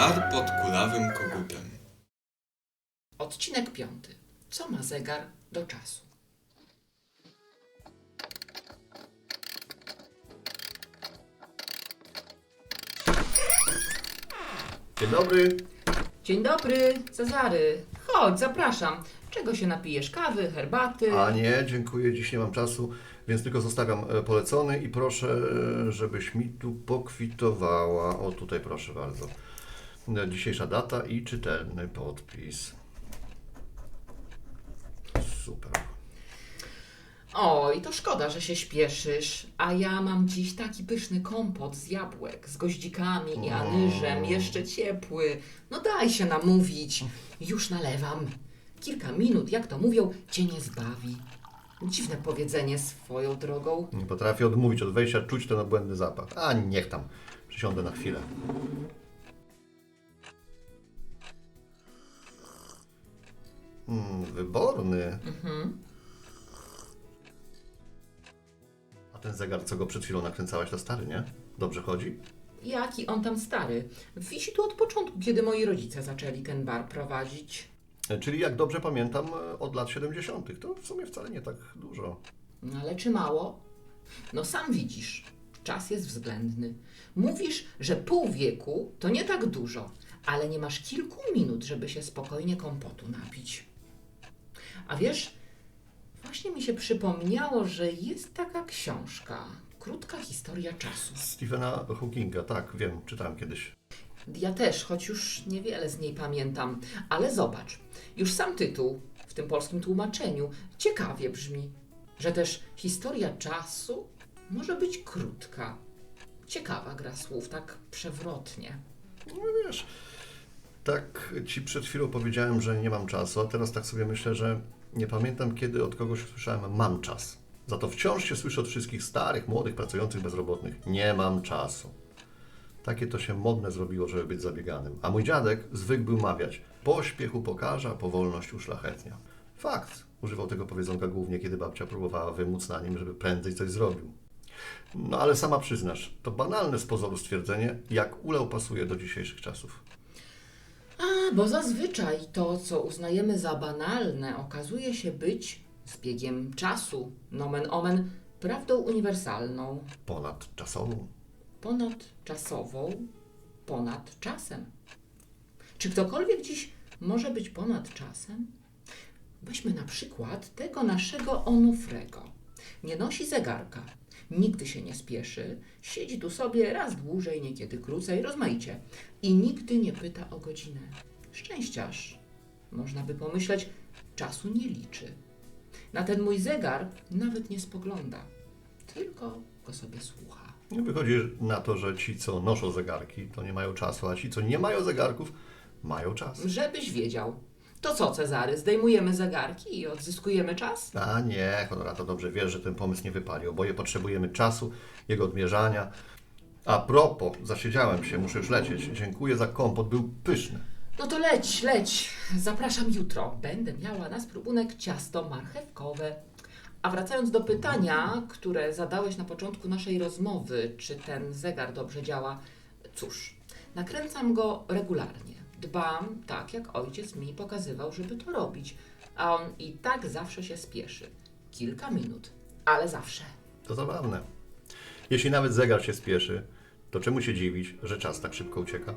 Bar pod kulawym kogutem. Odcinek piąty. Co ma zegar do czasu? Dzień dobry. Dzień dobry, Cezary. Chodź, zapraszam. Czego się napijesz? Kawy, herbaty? A nie, dziękuję, dziś nie mam czasu, więc tylko zostawiam e, polecony i proszę, e, żebyś mi tu pokwitowała. O, tutaj proszę bardzo. Dzisiejsza data i czytelny podpis. Super. Oj, to szkoda, że się śpieszysz. A ja mam dziś taki pyszny kompot z jabłek, z goździkami i anyżem, jeszcze ciepły. No daj się namówić. Już nalewam. Kilka minut, jak to mówią, cię nie zbawi. Dziwne powiedzenie swoją drogą. Nie potrafię odmówić od wejścia, czuć ten obłędny zapach. A niech tam. Przysiądę na chwilę. Mm, wyborny. A ten zegar, co go przed chwilą nakręcałaś, to stary, nie? Dobrze chodzi? Jaki on tam stary. Wisi tu od początku, kiedy moi rodzice zaczęli ten bar prowadzić. E, Czyli jak dobrze pamiętam, e, od lat 70. To w sumie wcale nie tak dużo. No ale czy mało? No sam widzisz, czas jest względny. Mówisz, że pół wieku to nie tak dużo, ale nie masz kilku minut, żeby się spokojnie kompotu napić. A wiesz, właśnie mi się przypomniało, że jest taka książka, krótka historia czasu. Stephena Hawkinga, tak, wiem, czytałem kiedyś. Ja też, choć już niewiele z niej pamiętam, ale zobacz, już sam tytuł w tym polskim tłumaczeniu ciekawie brzmi, że też historia czasu może być krótka. Ciekawa gra słów, tak przewrotnie. No wiesz, tak ci przed chwilą powiedziałem, że nie mam czasu, a teraz tak sobie myślę, że nie pamiętam kiedy od kogoś słyszałem mam czas. Za to wciąż się słyszy od wszystkich starych, młodych, pracujących, bezrobotnych. Nie mam czasu. Takie to się modne zrobiło, żeby być zabieganym. A mój dziadek zwykł był mawiać pośpiechu pokaża, powolność uszlachetnia. Fakt. Używał tego powiedzonka głównie, kiedy babcia próbowała wymóc na nim, żeby prędzej coś zrobił. No ale sama przyznasz, to banalne z pozoru stwierdzenie, jak ulał pasuje do dzisiejszych czasów. A, bo zazwyczaj to, co uznajemy za banalne, okazuje się być z biegiem czasu, nomen omen, prawdą uniwersalną, Ponadczasową. ponadczasową, ponad czasem. Czy ktokolwiek dziś może być ponad czasem? Weźmy na przykład tego naszego Onufrego. Nie nosi zegarka, nigdy się nie spieszy, siedzi tu sobie raz dłużej, niekiedy krócej, rozmaicie i nigdy nie pyta o godzinę. Szczęściarz. Można by pomyśleć, czasu nie liczy. Na ten mój zegar nawet nie spogląda, tylko go sobie słucha. Wychodzi na to, że ci, co noszą zegarki, to nie mają czasu, a ci, co nie mają zegarków, mają czas. Żebyś wiedział. To co, Cezary, zdejmujemy zegarki i odzyskujemy czas? A nie, Honorato, dobrze wiesz, że ten pomysł nie wypali. Oboje potrzebujemy czasu, jego odmierzania. A propos, zasiedziałem się, muszę już lecieć. Dziękuję za kompot, był pyszny. No to leć, leć. Zapraszam jutro. Będę miała na spróbunek ciasto marchewkowe. A wracając do pytania, które zadałeś na początku naszej rozmowy, czy ten zegar dobrze działa? Cóż, nakręcam go regularnie. Dbam, tak jak ojciec mi pokazywał, żeby to robić. A on i tak zawsze się spieszy. Kilka minut, ale zawsze. To zabawne. Jeśli nawet zegar się spieszy, to czemu się dziwić, że czas tak szybko ucieka?